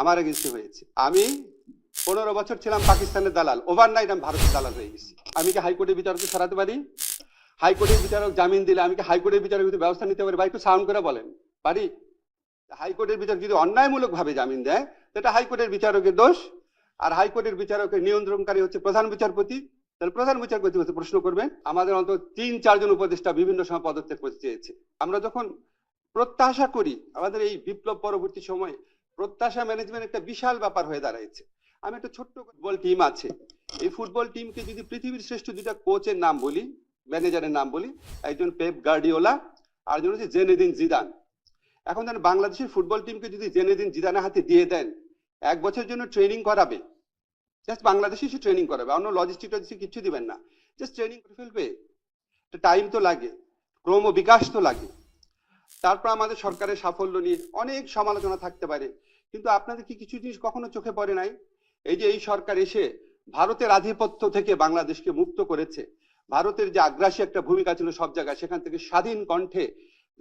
আমার এগেনস্টে হয়েছে। আমি পনেরো বছর ছিলাম পাকিস্তানের দালাল। ওভারনাইট আমি ভারতের দালাল হয়ে গেছি। আমি কি হাইকোর্টের বিচারককে সরাতে পারি? হাইকোর্টের বিচারক জামিন দিলে আমি কি হাইকোর্টের বিচারক যদি ব্যবস্থা নিতে পারি? বা একটু সাউন্ড করে বলেন। পারি? হাইকোর্টের বিচারক যদি অন্যায়মূলক ভাবে জামিন দেয় সেটা হাইকোর্টের বিচারকের দোষ। আর হাইকোর্টের বিচারকের নিয়ন্ত্রণকারী হচ্ছে প্রধান বিচারপতি। তাহলে প্রধান বিচারপতি হচ্ছে প্রশ্ন করবেন আমাদের অন্তত তিন চারজন উপদেষ্টা বিভিন্ন সময় পদত্যাগ করতে চেয়েছে। আমরা যখন প্রত্যাশা করি, আমাদের এই বিপ্লব পরবর্তী সময়ে প্রত্যাশা ম্যানেজমেন্ট একটা বিশাল ব্যাপার হয়ে দাঁড়াইছে। আমি একটা ছোট্ট ফুটবল টিম আছে। এই ফুটবল টিমকে যদি পৃথিবীর শ্রেষ্ঠ দুইটা কোচের নাম বলি ম্যানেজারের নাম বলি, একজন পেপ গার্ডিওলা আর একজন হচ্ছে জেনেদিন জিদান এখন যেন বাংলাদেশের ফুটবল টিমকে যদি জেনেদিন জিদানের হাতে দিয়ে দেন, এক বছরের জন্য ট্রেনিং করাবে। জাস্ট বাংলাদেশে সে ট্রেনিং করাবে, অন্য লজিস্টিক টজিস্টিক কিছু দিবেন না। জাস্ট ট্রেনিং করে ফেলবে। টাইম তো লাগে, ক্রম বিকাশ তো লাগে। তারপর আমাদের সরকারের সাফল্য নিয়ে অনেক সমালোচনা থাকতে পারে। কিন্তু আপনাদের কি কিছু জিনিস কখনো চোখে পড়ে নাই? এই যে এই সরকার এসে ভারতের আধিপত্য থেকে বাংলাদেশকে মুক্ত করেছে। ভারতের যে আগ্রাসী একটা ভূমিকা ছিল সব জায়গায়, সেখান থেকে স্বাধীন কণ্ঠে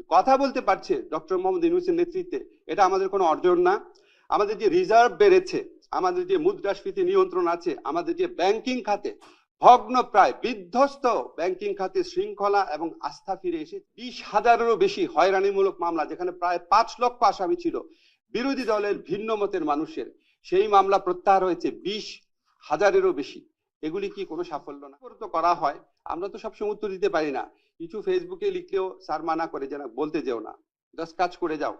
কথা বলতে পারছে ডক্টর মোহাম্মদ ইউনুসের নেতৃত্বে। এটা আমাদের কোনো অর্জন না। আমাদের যে রিজার্ভ বেড়েছে, আমাদের যে মুদ্রাস্ফীতি নিয়ন্ত্রণ আছে, আমাদের যে ব্যাংকিং খাতে ভগ্ন প্রায় বিধ্বস্ত ব্যাংকিং খাতে শৃঙ্খলা এবং আস্থা ফিরে এসে বিশ হাজারেরও বেশি হয়রানিমূলক মামলা, যেখানে প্রায় পাঁচ লক্ষ আসামি ছিল, বিরোধী দলের ভিন্ন মতের মানুষের। সেই মামলা প্রত্যাহার হয়েছে বিশ হাজারেরও বেশি। এগুলি কি কোনো সাফল্য না? তো করা হয়। আমরা তো সবসময় উত্তর দিতে পারি না। কিছু ফেসবুকে লিখলেও স্যার মানা করে যে না, বলতে যেও না। জাস্ট কাজ করে যাও।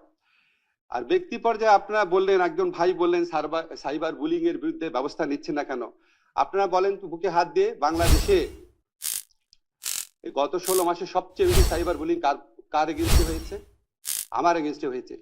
আর ব্যক্তি পর্যায়ে আপনারা বললেন, একজন ভাই বললেন সাইবার বুলিং এর বিরুদ্ধে ব্যবস্থা নিচ্ছে না কেন? আপনারা বলেন তো বুকে হাত দিয়ে বাংলাদেশে গত ষোলো মাসে সবচেয়ে বেশি সাইবার বুলিং কার কার এগেনস্টে হয়েছে? আমার এগেনস্টে হয়েছে।